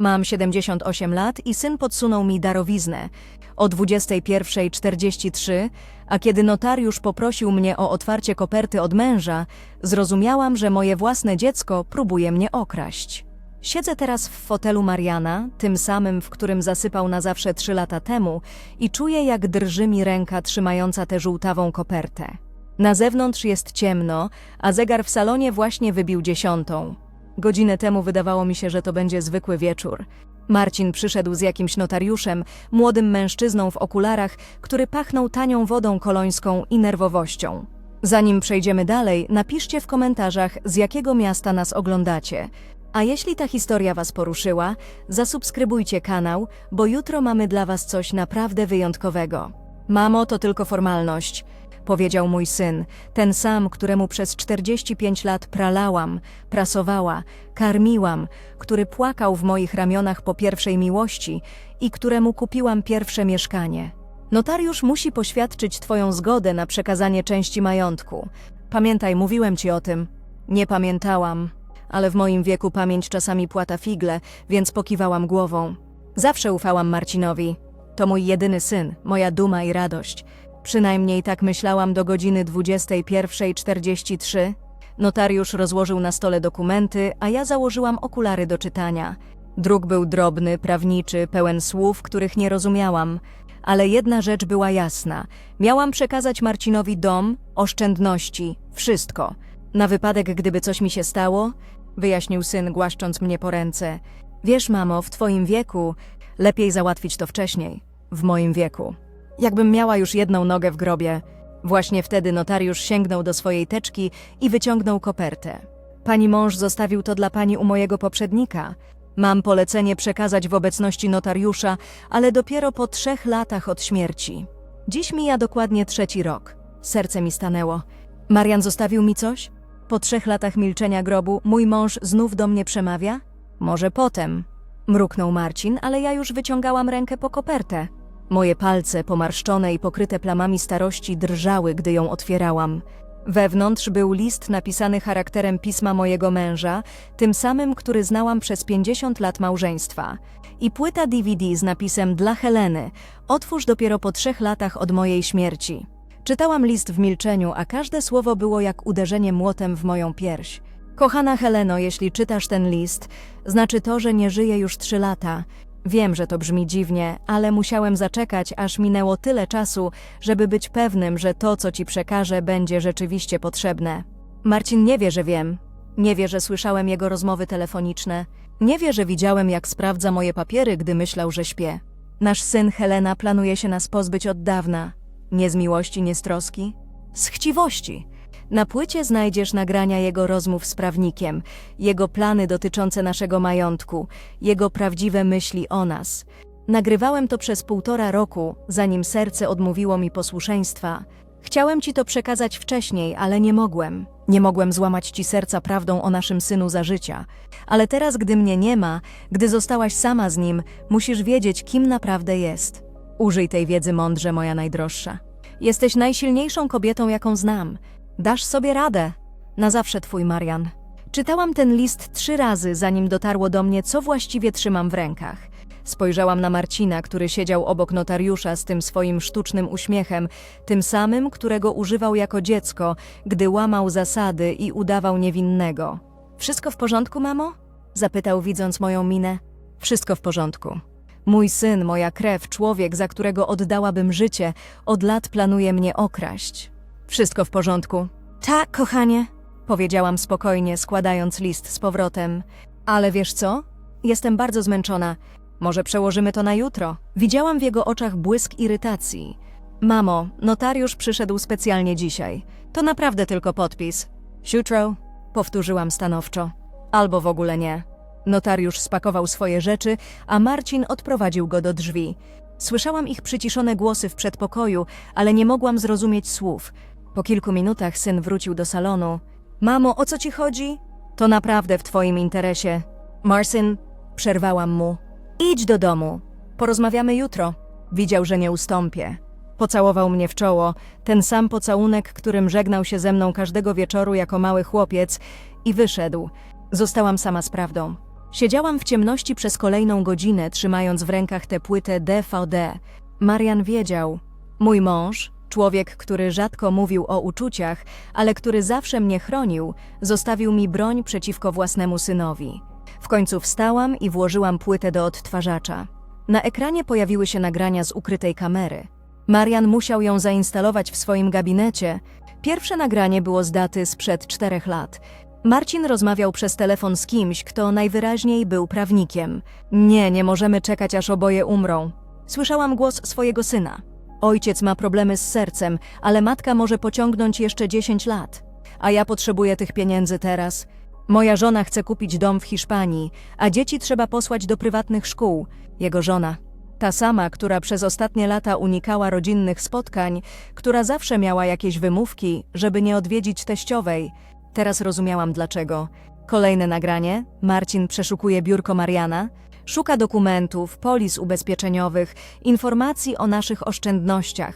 Mam 78 lat i syn podsunął mi darowiznę o 21.43, a kiedy notariusz poprosił mnie o otwarcie koperty od męża, zrozumiałam, że moje własne dziecko próbuje mnie okraść. Siedzę teraz w fotelu Mariana, tym samym, w którym zasypał na zawsze trzy lata temu, i czuję, jak drży mi ręka trzymająca tę żółtawą kopertę. Na zewnątrz jest ciemno, a zegar w salonie właśnie wybił dziesiątą. Godzinę temu wydawało mi się, że to będzie zwykły wieczór. Marcin przyszedł z jakimś notariuszem, młodym mężczyzną w okularach, który pachnął tanią wodą kolońską i nerwowością. Zanim przejdziemy dalej, napiszcie w komentarzach, z jakiego miasta nas oglądacie. A jeśli ta historia Was poruszyła, zasubskrybujcie kanał, bo jutro mamy dla Was coś naprawdę wyjątkowego. Mamo, to tylko formalność, powiedział mój syn, ten sam, któremu przez 45 lat pralałam, prasowała, karmiłam, który płakał w moich ramionach po pierwszej miłości i któremu kupiłam pierwsze mieszkanie. Notariusz musi poświadczyć Twoją zgodę na przekazanie części majątku. Pamiętaj, mówiłem Ci o tym. Nie pamiętałam, ale w moim wieku pamięć czasami płata figle, więc pokiwałam głową. Zawsze ufałam Marcinowi. To mój jedyny syn, moja duma i radość. Przynajmniej tak myślałam do godziny 21.43. Notariusz rozłożył na stole dokumenty, a ja założyłam okulary do czytania. Druk był drobny, prawniczy, pełen słów, których nie rozumiałam. Ale jedna rzecz była jasna. Miałam przekazać Marcinowi dom, oszczędności, wszystko. Na wypadek, gdyby coś mi się stało, wyjaśnił syn, głaszcząc mnie po ręce. Wiesz, mamo, w twoim wieku lepiej załatwić to wcześniej. W moim wieku. Jakbym miała już jedną nogę w grobie. Właśnie wtedy notariusz sięgnął do swojej teczki i wyciągnął kopertę. Pani mąż zostawił to dla pani u mojego poprzednika. Mam polecenie przekazać w obecności notariusza, ale dopiero po trzech latach od śmierci. Dziś mija dokładnie trzeci rok. Serce mi stanęło. Marian zostawił mi coś? Po trzech latach milczenia grobu mój mąż znów do mnie przemawia? Może potem. Mruknął Marcin, ale ja już wyciągałam rękę po kopertę. Moje palce, pomarszczone i pokryte plamami starości, drżały, gdy ją otwierałam. Wewnątrz był list napisany charakterem pisma mojego męża, tym samym, który znałam przez 50 lat małżeństwa. I płyta DVD z napisem Dla Heleny. Otwórz dopiero po trzech latach od mojej śmierci. Czytałam list w milczeniu, a każde słowo było jak uderzenie młotem w moją pierś. Kochana Heleno, jeśli czytasz ten list, znaczy to, że nie żyję już trzy lata. Wiem, że to brzmi dziwnie, ale musiałem zaczekać, aż minęło tyle czasu, żeby być pewnym, że to, co ci przekażę, będzie rzeczywiście potrzebne. Marcin nie wie, że wiem. Nie wie, że słyszałem jego rozmowy telefoniczne. Nie wie, że widziałem, jak sprawdza moje papiery, gdy myślał, że śpię. Nasz syn Helena planuje się nas pozbyć od dawna. Nie z miłości, nie z troski, z chciwości. Na płycie znajdziesz nagrania jego rozmów z prawnikiem, jego plany dotyczące naszego majątku, jego prawdziwe myśli o nas. Nagrywałem to przez półtora roku, zanim serce odmówiło mi posłuszeństwa. Chciałem ci to przekazać wcześniej, ale nie mogłem. Nie mogłem złamać ci serca prawdą o naszym synu za życia. Ale teraz, gdy mnie nie ma, gdy zostałaś sama z nim, musisz wiedzieć, kim naprawdę jest. Użyj tej wiedzy mądrze, moja najdroższa. Jesteś najsilniejszą kobietą, jaką znam. Dasz sobie radę. Na zawsze twój Marian. Czytałam ten list trzy razy, zanim dotarło do mnie, co właściwie trzymam w rękach. Spojrzałam na Marcina, który siedział obok notariusza z tym swoim sztucznym uśmiechem, tym samym, którego używał jako dziecko, gdy łamał zasady i udawał niewinnego. Wszystko w porządku, mamo? Zapytał, widząc moją minę. Wszystko w porządku. Mój syn, moja krew, człowiek, za którego oddałabym życie, od lat planuje mnie okraść. Wszystko w porządku. Tak, kochanie, powiedziałam spokojnie, składając list z powrotem. Ale wiesz co? Jestem bardzo zmęczona. Może przełożymy to na jutro. Widziałam w jego oczach błysk irytacji. Mamo, notariusz przyszedł specjalnie dzisiaj. To naprawdę tylko podpis. Jutro, powtórzyłam stanowczo. Albo w ogóle nie. Notariusz spakował swoje rzeczy, a Marcin odprowadził go do drzwi. Słyszałam ich przyciszone głosy w przedpokoju, ale nie mogłam zrozumieć słów. Po kilku minutach syn wrócił do salonu. Mamo, o co ci chodzi? To naprawdę w twoim interesie. Marcin, przerwałam mu. Idź do domu. Porozmawiamy jutro. Widział, że nie ustąpię. Pocałował mnie w czoło, ten sam pocałunek, którym żegnał się ze mną każdego wieczoru jako mały chłopiec, i wyszedł. Zostałam sama z prawdą. Siedziałam w ciemności przez kolejną godzinę, trzymając w rękach tę płytę DVD. Marian wiedział. Mój mąż, człowiek, który rzadko mówił o uczuciach, ale który zawsze mnie chronił, zostawił mi broń przeciwko własnemu synowi. W końcu wstałam i włożyłam płytę do odtwarzacza. Na ekranie pojawiły się nagrania z ukrytej kamery. Marian musiał ją zainstalować w swoim gabinecie. Pierwsze nagranie było z daty sprzed czterech lat. Marcin rozmawiał przez telefon z kimś, kto najwyraźniej był prawnikiem. Nie, nie możemy czekać, aż oboje umrą. Słyszałam głos swojego syna. Ojciec ma problemy z sercem, ale matka może pociągnąć jeszcze 10 lat. A ja potrzebuję tych pieniędzy teraz. Moja żona chce kupić dom w Hiszpanii, a dzieci trzeba posłać do prywatnych szkół. Jego żona. Ta sama, która przez ostatnie lata unikała rodzinnych spotkań, która zawsze miała jakieś wymówki, żeby nie odwiedzić teściowej. Teraz rozumiałam dlaczego. Kolejne nagranie. Marcin przeszukuje biurko Mariana, szuka dokumentów, polis ubezpieczeniowych, informacji o naszych oszczędnościach.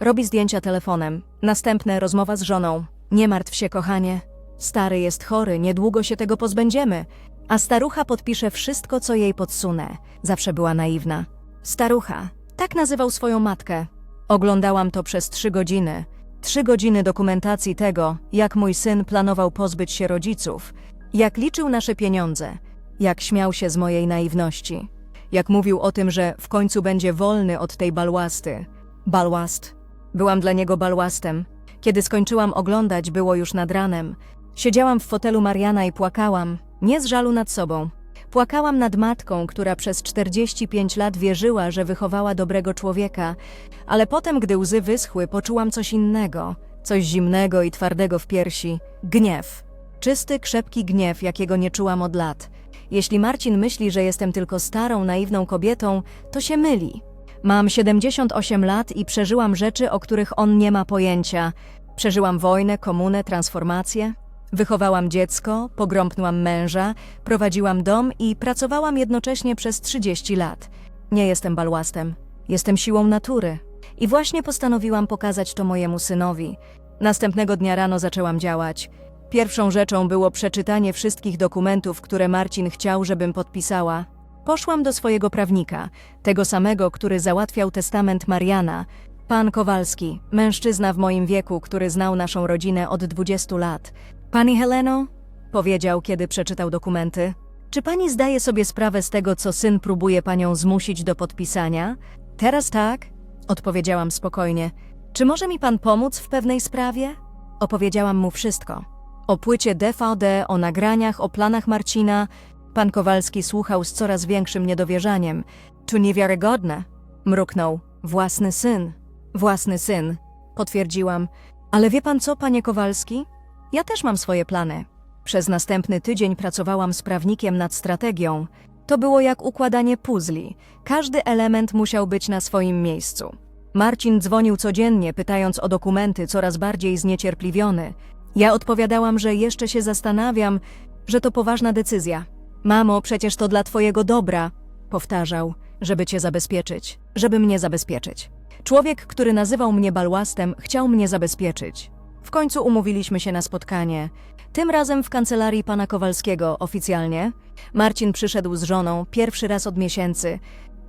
Robi zdjęcia telefonem. Następne rozmowa z żoną. Nie martw się, kochanie. Stary jest chory, niedługo się tego pozbędziemy. A starucha podpisze wszystko, co jej podsunę. Zawsze była naiwna. Starucha. Tak nazywał swoją matkę. Oglądałam to przez trzy godziny. Trzy godziny dokumentacji tego, jak mój syn planował pozbyć się rodziców, jak liczył nasze pieniądze, jak śmiał się z mojej naiwności, jak mówił o tym, że w końcu będzie wolny od tej balłasty. Balłast. Byłam dla niego balłastem. Kiedy skończyłam oglądać, było już nad ranem. Siedziałam w fotelu Mariana i płakałam, nie z żalu nad sobą. Płakałam nad matką, która przez 45 lat wierzyła, że wychowała dobrego człowieka, ale potem, gdy łzy wyschły, poczułam coś innego, coś zimnego i twardego w piersi gniew. Czysty, krzepki gniew, jakiego nie czułam od lat. Jeśli Marcin myśli, że jestem tylko starą, naiwną kobietą, to się myli. Mam 78 lat i przeżyłam rzeczy, o których on nie ma pojęcia. Przeżyłam wojnę, komunę, transformację. Wychowałam dziecko, pogrąpnęłam męża, prowadziłam dom i pracowałam jednocześnie przez 30 lat. Nie jestem balłastem, jestem siłą natury. I właśnie postanowiłam pokazać to mojemu synowi. Następnego dnia rano zaczęłam działać. Pierwszą rzeczą było przeczytanie wszystkich dokumentów, które Marcin chciał, żebym podpisała. Poszłam do swojego prawnika, tego samego, który załatwiał testament Mariana, pan Kowalski, mężczyzna w moim wieku, który znał naszą rodzinę od 20 lat. Pani Heleno, powiedział, kiedy przeczytał dokumenty, czy pani zdaje sobie sprawę z tego, co syn próbuje panią zmusić do podpisania? Teraz tak, odpowiedziałam spokojnie. Czy może mi pan pomóc w pewnej sprawie? Opowiedziałam mu wszystko. O płycie DVD, o nagraniach, o planach Marcina. Pan Kowalski słuchał z coraz większym niedowierzaniem. To niewiarygodne. Mruknął. Własny syn. Własny syn. Potwierdziłam. Ale wie pan co, panie Kowalski? Ja też mam swoje plany. Przez następny tydzień pracowałam z prawnikiem nad strategią. To było jak układanie puzli. Każdy element musiał być na swoim miejscu. Marcin dzwonił codziennie, pytając o dokumenty, coraz bardziej zniecierpliwiony. Ja odpowiadałam, że jeszcze się zastanawiam, że to poważna decyzja. Mamo, przecież to dla twojego dobra, powtarzał, żeby cię zabezpieczyć, żeby mnie zabezpieczyć. Człowiek, który nazywał mnie balłastem, chciał mnie zabezpieczyć. W końcu umówiliśmy się na spotkanie. Tym razem w kancelarii pana Kowalskiego oficjalnie. Marcin przyszedł z żoną pierwszy raz od miesięcy.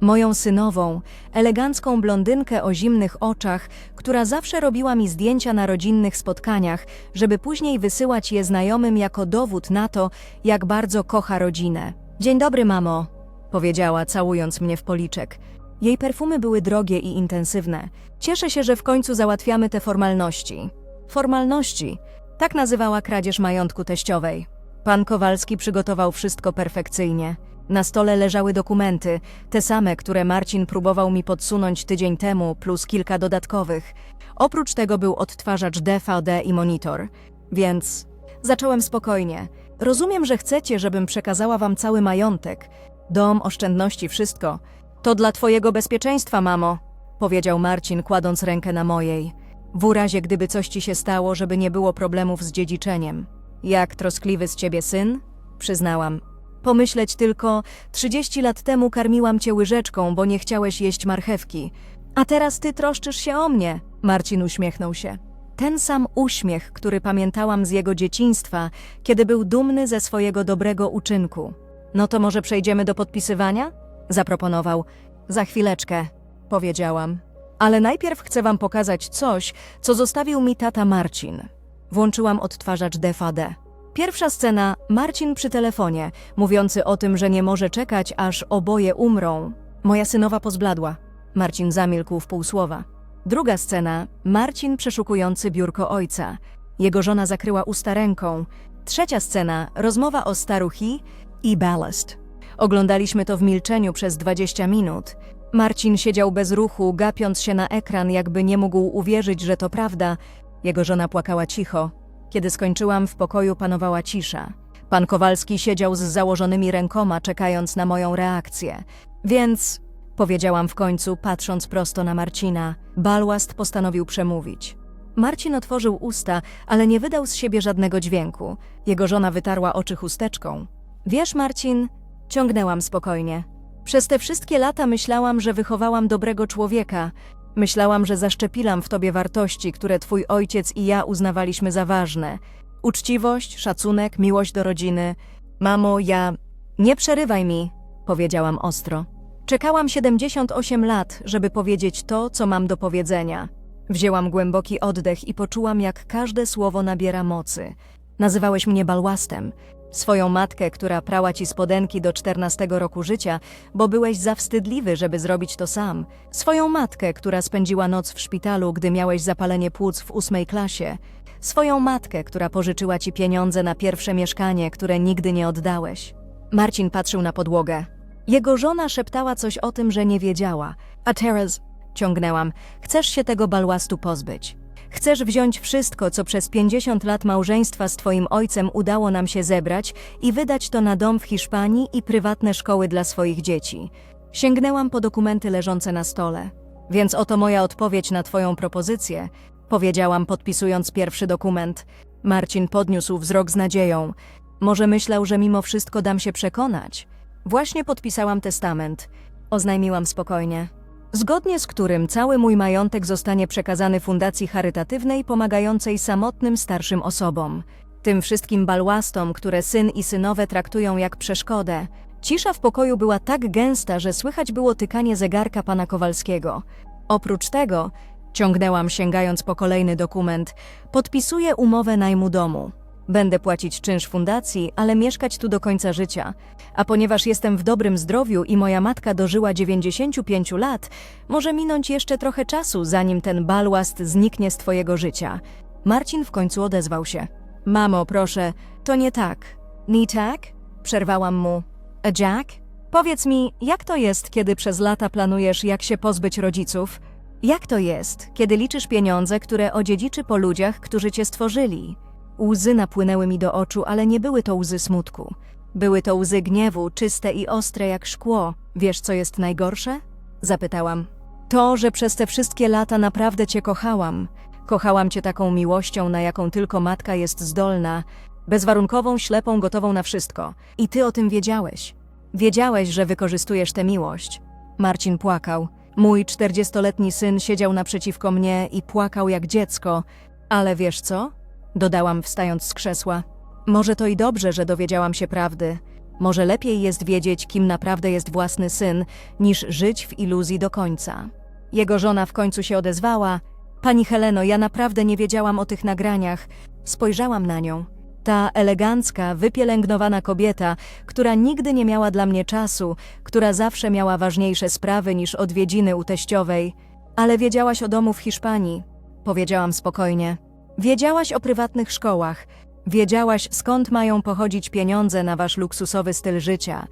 Moją synową, elegancką blondynkę o zimnych oczach, która zawsze robiła mi zdjęcia na rodzinnych spotkaniach, żeby później wysyłać je znajomym jako dowód na to, jak bardzo kocha rodzinę. Dzień dobry, mamo, powiedziała, całując mnie w policzek. Jej perfumy były drogie i intensywne. Cieszę się, że w końcu załatwiamy te formalności. Formalności. Tak nazywała kradzież majątku teściowej. Pan Kowalski przygotował wszystko perfekcyjnie. Na stole leżały dokumenty, te same, które Marcin próbował mi podsunąć tydzień temu, plus kilka dodatkowych. Oprócz tego był odtwarzacz DVD i monitor. Więc zacząłem spokojnie. Rozumiem, że chcecie, żebym przekazała wam cały majątek. Dom, oszczędności, wszystko. To dla twojego bezpieczeństwa, mamo, powiedział Marcin, kładąc rękę na mojej. W razie, gdyby coś ci się stało, żeby nie było problemów z dziedziczeniem. Jak troskliwy z ciebie syn? Przyznałam. Pomyśleć tylko, 30 lat temu karmiłam cię łyżeczką, bo nie chciałeś jeść marchewki. A teraz ty troszczysz się o mnie. Marcin uśmiechnął się. Ten sam uśmiech, który pamiętałam z jego dzieciństwa, kiedy był dumny ze swojego dobrego uczynku. No to może przejdziemy do podpisywania? Zaproponował. Za chwileczkę, powiedziałam. Ale najpierw chcę wam pokazać coś, co zostawił mi tata Marcin. Włączyłam odtwarzacz DVD. Pierwsza scena Marcin przy telefonie, mówiący o tym, że nie może czekać, aż oboje umrą. Moja synowa pozbladła. Marcin zamilkł w pół słowa. Druga scena Marcin przeszukujący biurko ojca. Jego żona zakryła usta ręką. Trzecia scena rozmowa o staruchi i ballast. Oglądaliśmy to w milczeniu przez 20 minut. Marcin siedział bez ruchu, gapiąc się na ekran, jakby nie mógł uwierzyć, że to prawda. Jego żona płakała cicho. Kiedy skończyłam, w pokoju panowała cisza. Pan Kowalski siedział z założonymi rękoma, czekając na moją reakcję. Więc, powiedziałam w końcu, patrząc prosto na Marcina, Balłast postanowił przemówić. Marcin otworzył usta, ale nie wydał z siebie żadnego dźwięku. Jego żona wytarła oczy chusteczką. Wiesz, Marcin, ciągnęłam spokojnie. Przez te wszystkie lata myślałam, że wychowałam dobrego człowieka. Myślałam, że zaszczepiłam w tobie wartości, które twój ojciec i ja uznawaliśmy za ważne. Uczciwość, szacunek, miłość do rodziny. Mamo, ja... Nie przerywaj mi, powiedziałam ostro. Czekałam 78 lat, żeby powiedzieć to, co mam do powiedzenia. Wzięłam głęboki oddech i poczułam, jak każde słowo nabiera mocy. Nazywałeś mnie balłastem. Swoją matkę, która prała ci spodenki do 14 roku życia, bo byłeś za wstydliwy, żeby zrobić to sam. Swoją matkę, która spędziła noc w szpitalu, gdy miałeś zapalenie płuc w ósmej klasie. Swoją matkę, która pożyczyła ci pieniądze na pierwsze mieszkanie, które nigdy nie oddałeś. Marcin patrzył na podłogę. Jego żona szeptała coś o tym, że nie wiedziała. A teraz, ciągnęłam, chcesz się tego balłastu pozbyć. Chcesz wziąć wszystko, co przez 50 lat małżeństwa z twoim ojcem udało nam się zebrać i wydać to na dom w Hiszpanii i prywatne szkoły dla swoich dzieci. Sięgnęłam po dokumenty leżące na stole. Więc oto moja odpowiedź na twoją propozycję, powiedziałam podpisując pierwszy dokument. Marcin podniósł wzrok z nadzieją. Może myślał, że mimo wszystko dam się przekonać. Właśnie podpisałam testament. Oznajmiłam spokojnie. Zgodnie z którym cały mój majątek zostanie przekazany fundacji charytatywnej pomagającej samotnym starszym osobom. Tym wszystkim balłastom, które syn i synowe traktują jak przeszkodę. Cisza w pokoju była tak gęsta, że słychać było tykanie zegarka pana Kowalskiego. Oprócz tego, ciągnęłam sięgając po kolejny dokument, podpisuję umowę najmu domu. Będę płacić czynsz fundacji, ale mieszkać tu do końca życia. A ponieważ jestem w dobrym zdrowiu i moja matka dożyła 95 lat, może minąć jeszcze trochę czasu, zanim ten balłast zniknie z twojego życia. Marcin w końcu odezwał się. Mamo, proszę, to nie tak. Nie tak? Przerwałam mu. A Jack? Powiedz mi, jak to jest, kiedy przez lata planujesz, jak się pozbyć rodziców? Jak to jest, kiedy liczysz pieniądze, które odziedziczy po ludziach, którzy cię stworzyli? Łzy napłynęły mi do oczu, ale nie były to łzy smutku. Były to łzy gniewu, czyste i ostre jak szkło. Wiesz, co jest najgorsze? Zapytałam. To, że przez te wszystkie lata naprawdę cię kochałam. Kochałam cię taką miłością, na jaką tylko matka jest zdolna. Bezwarunkową, ślepą, gotową na wszystko. I ty o tym wiedziałeś. Wiedziałeś, że wykorzystujesz tę miłość. Marcin płakał. Mój czterdziestoletni syn siedział naprzeciwko mnie i płakał jak dziecko. Ale wiesz co? Dodałam, wstając z krzesła. Może to i dobrze, że dowiedziałam się prawdy. Może lepiej jest wiedzieć, kim naprawdę jest własny syn, niż żyć w iluzji do końca. Jego żona w końcu się odezwała. Pani Heleno, ja naprawdę nie wiedziałam o tych nagraniach. Spojrzałam na nią. Ta elegancka, wypielęgnowana kobieta, która nigdy nie miała dla mnie czasu, która zawsze miała ważniejsze sprawy niż odwiedziny u teściowej. Ale wiedziałaś o domu w Hiszpanii, powiedziałam spokojnie. Wiedziałaś o prywatnych szkołach. Wiedziałaś, skąd mają pochodzić pieniądze na wasz luksusowy styl życia.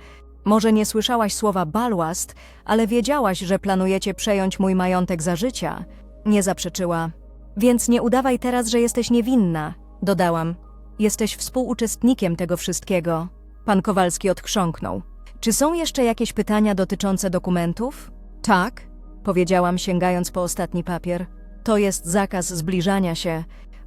Może nie słyszałaś słowa balłast, ale wiedziałaś, że planujecie przejąć mój majątek za życia. Nie zaprzeczyła. Więc nie udawaj teraz, że jesteś niewinna, dodałam. Jesteś współuczestnikiem tego wszystkiego. Pan Kowalski odchrząknął. Czy są jeszcze jakieś pytania dotyczące dokumentów? Tak, powiedziałam, sięgając po ostatni papier. To jest zakaz zbliżania się.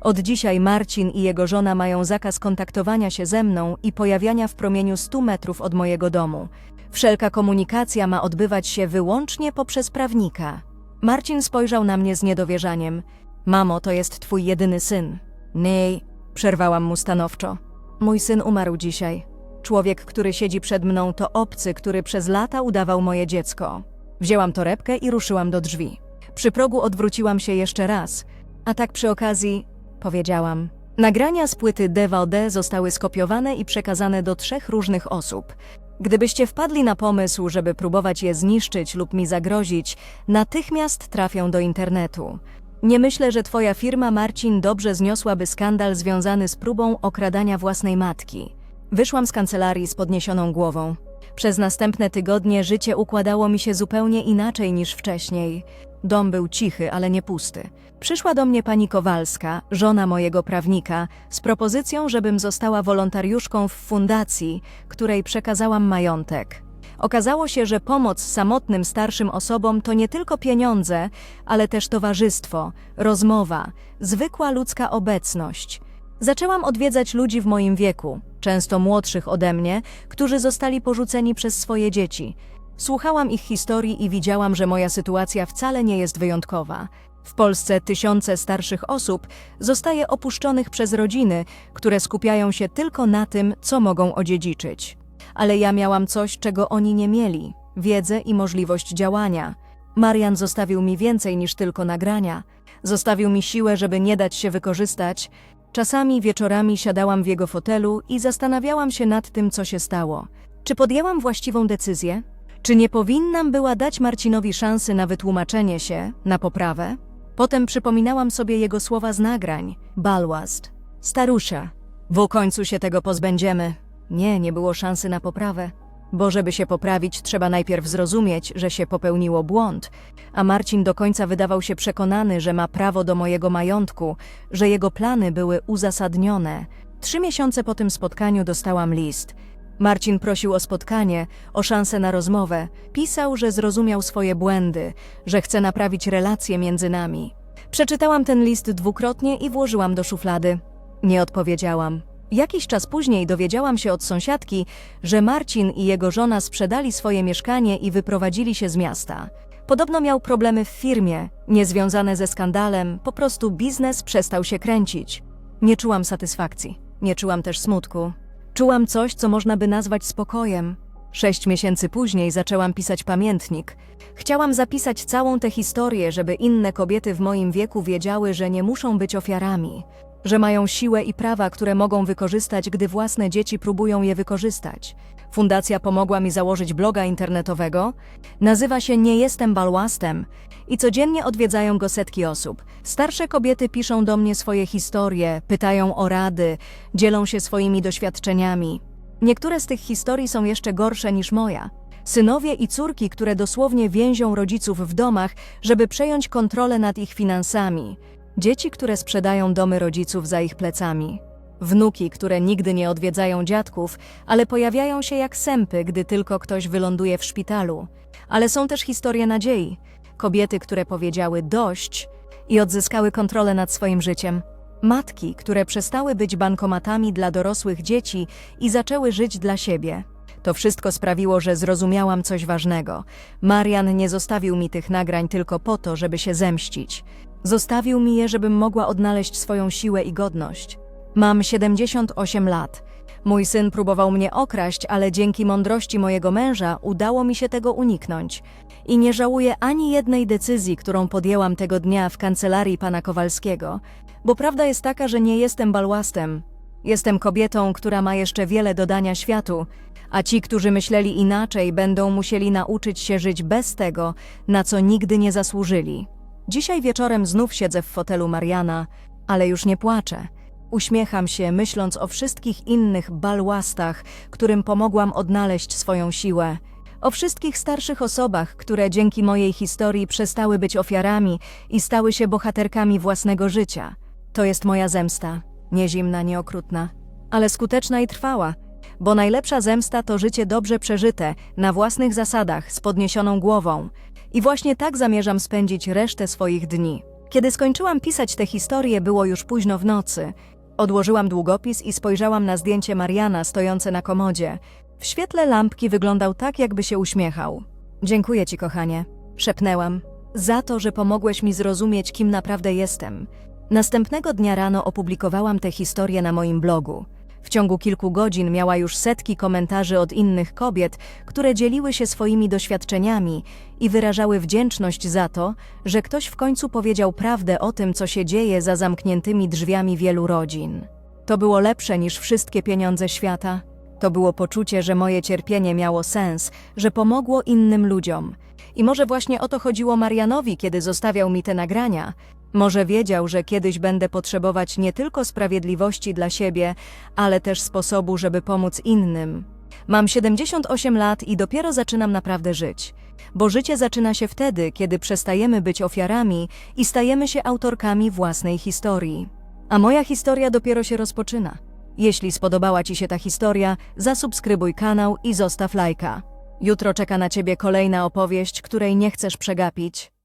Od dzisiaj Marcin i jego żona mają zakaz kontaktowania się ze mną i pojawiania w promieniu 100 metrów od mojego domu. Wszelka komunikacja ma odbywać się wyłącznie poprzez prawnika. Marcin spojrzał na mnie z niedowierzaniem. Mamo, to jest twój jedyny syn. Nie, przerwałam mu stanowczo. Mój syn umarł dzisiaj. Człowiek, który siedzi przed mną, to obcy, który przez lata udawał moje dziecko. Wzięłam torebkę i ruszyłam do drzwi. Przy progu odwróciłam się jeszcze raz, a tak przy okazji powiedziałam. Nagrania z płyty DVD zostały skopiowane i przekazane do trzech różnych osób. Gdybyście wpadli na pomysł, żeby próbować je zniszczyć lub mi zagrozić, natychmiast trafią do internetu. Nie myślę, że twoja firma Marcin dobrze zniosłaby skandal związany z próbą okradania własnej matki. Wyszłam z kancelarii z podniesioną głową. Przez następne tygodnie życie układało mi się zupełnie inaczej niż wcześniej. Dom był cichy, ale nie pusty. Przyszła do mnie pani Kowalska, żona mojego prawnika, z propozycją, żebym została wolontariuszką w fundacji, której przekazałam majątek. Okazało się, że pomoc samotnym starszym osobom to nie tylko pieniądze, ale też towarzystwo, rozmowa, zwykła ludzka obecność. Zaczęłam odwiedzać ludzi w moim wieku, często młodszych ode mnie, którzy zostali porzuceni przez swoje dzieci. Słuchałam ich historii i widziałam, że moja sytuacja wcale nie jest wyjątkowa. W Polsce tysiące starszych osób zostaje opuszczonych przez rodziny, które skupiają się tylko na tym, co mogą odziedziczyć. Ale ja miałam coś, czego oni nie mieli wiedzę i możliwość działania. Marian zostawił mi więcej niż tylko nagrania. Zostawił mi siłę, żeby nie dać się wykorzystać. Czasami wieczorami siadałam w jego fotelu i zastanawiałam się nad tym, co się stało. Czy podjęłam właściwą decyzję? Czy nie powinnam była dać Marcinowi szansy na wytłumaczenie się, na poprawę? Potem przypominałam sobie jego słowa z nagrań. Balłast. Starusza. W końcu się tego pozbędziemy. Nie, nie było szansy na poprawę. Bo żeby się poprawić, trzeba najpierw zrozumieć, że się popełniło błąd, a Marcin do końca wydawał się przekonany, że ma prawo do mojego majątku, że jego plany były uzasadnione. Trzy miesiące po tym spotkaniu dostałam list. Marcin prosił o spotkanie, o szansę na rozmowę. Pisał, że zrozumiał swoje błędy, że chce naprawić relacje między nami. Przeczytałam ten list dwukrotnie i włożyłam do szuflady. Nie odpowiedziałam. Jakiś czas później dowiedziałam się od sąsiadki, że Marcin i jego żona sprzedali swoje mieszkanie i wyprowadzili się z miasta. Podobno miał problemy w firmie, niezwiązane ze skandalem, po prostu biznes przestał się kręcić. Nie czułam satysfakcji, nie czułam też smutku. Czułam coś, co można by nazwać spokojem. Sześć miesięcy później zaczęłam pisać pamiętnik. Chciałam zapisać całą tę historię, żeby inne kobiety w moim wieku wiedziały, że nie muszą być ofiarami, że mają siłę i prawa, które mogą wykorzystać, gdy własne dzieci próbują je wykorzystać. Fundacja pomogła mi założyć bloga internetowego. Nazywa się Nie jestem balłastem i codziennie odwiedzają go setki osób. Starsze kobiety piszą do mnie swoje historie, pytają o rady, dzielą się swoimi doświadczeniami. Niektóre z tych historii są jeszcze gorsze niż moja. Synowie i córki, które dosłownie więzią rodziców w domach, żeby przejąć kontrolę nad ich finansami. Dzieci, które sprzedają domy rodziców za ich plecami. Wnuki, które nigdy nie odwiedzają dziadków, ale pojawiają się jak sępy, gdy tylko ktoś wyląduje w szpitalu. Ale są też historie nadziei. Kobiety, które powiedziały dość i odzyskały kontrolę nad swoim życiem. Matki, które przestały być bankomatami dla dorosłych dzieci i zaczęły żyć dla siebie. To wszystko sprawiło, że zrozumiałam coś ważnego. Marian nie zostawił mi tych nagrań tylko po to, żeby się zemścić. Zostawił mi je, żebym mogła odnaleźć swoją siłę i godność. Mam 78 lat. Mój syn próbował mnie okraść, ale dzięki mądrości mojego męża udało mi się tego uniknąć. I nie żałuję ani jednej decyzji, którą podjęłam tego dnia w kancelarii pana Kowalskiego, bo prawda jest taka, że nie jestem balłastem. Jestem kobietą, która ma jeszcze wiele dodania światu, a ci, którzy myśleli inaczej, będą musieli nauczyć się żyć bez tego, na co nigdy nie zasłużyli. Dzisiaj wieczorem znów siedzę w fotelu Mariana, ale już nie płaczę. Uśmiecham się, myśląc o wszystkich innych balłastach, którym pomogłam odnaleźć swoją siłę. O wszystkich starszych osobach, które dzięki mojej historii przestały być ofiarami i stały się bohaterkami własnego życia. To jest moja zemsta. Nie zimna, nie okrutna, ale skuteczna i trwała. Bo najlepsza zemsta to życie dobrze przeżyte, na własnych zasadach, z podniesioną głową. I właśnie tak zamierzam spędzić resztę swoich dni. Kiedy skończyłam pisać tę historię, było już późno w nocy. Odłożyłam długopis i spojrzałam na zdjęcie Mariana stojące na komodzie. W świetle lampki wyglądał tak, jakby się uśmiechał. Dziękuję ci, kochanie, szepnęłam, za to, że pomogłeś mi zrozumieć, kim naprawdę jestem. Następnego dnia rano opublikowałam tę historię na moim blogu. W ciągu kilku godzin miała już setki komentarzy od innych kobiet, które dzieliły się swoimi doświadczeniami i wyrażały wdzięczność za to, że ktoś w końcu powiedział prawdę o tym, co się dzieje za zamkniętymi drzwiami wielu rodzin. To było lepsze niż wszystkie pieniądze świata. To było poczucie, że moje cierpienie miało sens, że pomogło innym ludziom. I może właśnie o to chodziło Marianowi, kiedy zostawiał mi te nagrania. Może wiedział, że kiedyś będę potrzebować nie tylko sprawiedliwości dla siebie, ale też sposobu, żeby pomóc innym. Mam 78 lat i dopiero zaczynam naprawdę żyć. Bo życie zaczyna się wtedy, kiedy przestajemy być ofiarami i stajemy się autorkami własnej historii. A moja historia dopiero się rozpoczyna. Jeśli spodobała Ci się ta historia, zasubskrybuj kanał i zostaw lajka. Jutro czeka na Ciebie kolejna opowieść, której nie chcesz przegapić.